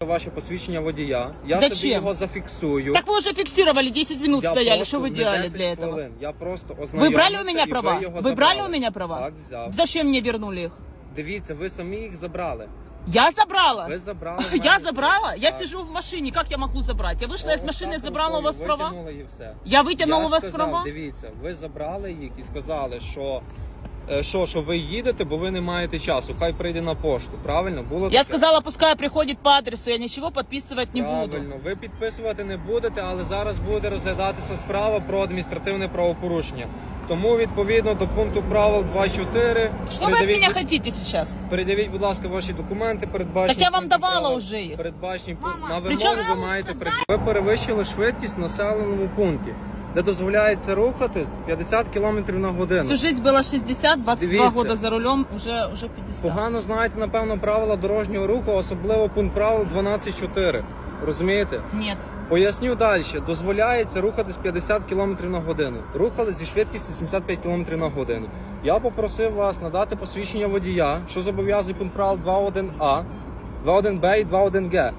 ваше посвідчення водія. Я Зачем? собі його зафіксую. Так вы уже фиксировали, 10 минут Я стояли, просто что вы не делали 10 для этого? хвилин. Я просто Вы ознайомився, брали у меня і права? Ви, його Вы брали забрали. у меня права? Так, взяв. Зачем мне вернули их? Дивіться, ви самі їх забрали. Я забрала. Ви забрали. в Я мене забрала? Я Так. сижу в машине, как я могу забрать? Я вышла из Ось машины, так забрала у рукою вас права? витягнули і все. Я вытянула Я у вас сказав, права? Дивіться, ви забрали їх і сказали, що. е, Що, що ви їдете, бо ви не маєте часу. Хай прийде на пошту. Правильно? Було Я таке? сказала, пускай приходит по адресу, я ничего подписывать не буду. Правильно, ви підписувати не будете, але зараз буде розглядатися справа про адміністративне правопорушення. Тому відповідно до пункту правил 2.4 Что вы от меня хотите сейчас? Передивіть, будь ласка, ваші документи, передбачені. Так я вам давала уже їх. Передбачені пункт- на вимогу ви маєте перед- Ви перевищили швидкість в населеному пункті, де дозволяється рухатись 50 км на годину. Всю жизнь было 60, 22 Дивіться. года за рулем, уже, уже 50. Погано знаєте, напевно, правила дорожнього руху, особливо пункт правил 12.4. Розумієте? Нет. Поясню далі. Дозволяється рухатись 50 км на годину. Рухались зі швидкістю 75 км на годину. Я попросив вас надати посвідчення водія, що зобов'язує пункт правил 2.1а, 2.1б і 2.1г.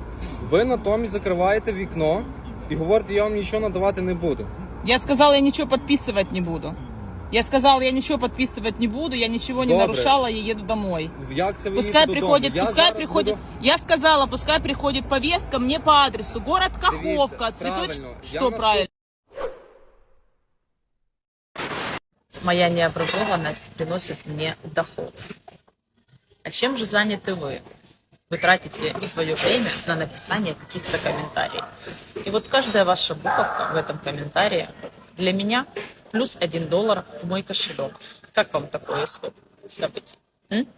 Ви натомість закриваєте вікно і говорите, я вам нічого надавати не буду. Я сказала, я ничего подписывать не буду. Я сказала, я ничего подписывать не буду, я ничего не Добре. нарушала, я еду домой. Як це ви Пускай їдете приходит? Я пускай зараз приходит. буду- Я сказала, пускай приходит повестка мне по адресу. Город Каховка, Дивіться, цветоч... правильно. Я Что наступ- правильно? Моя необразованность приносит мне доход. А чем же заняты вы? Вы тратите свое время на написание каких-то комментариев. И вот каждая ваша буковка в этом комментарии для меня плюс один доллар в мой кошелек. Как вам такой исход событий? М?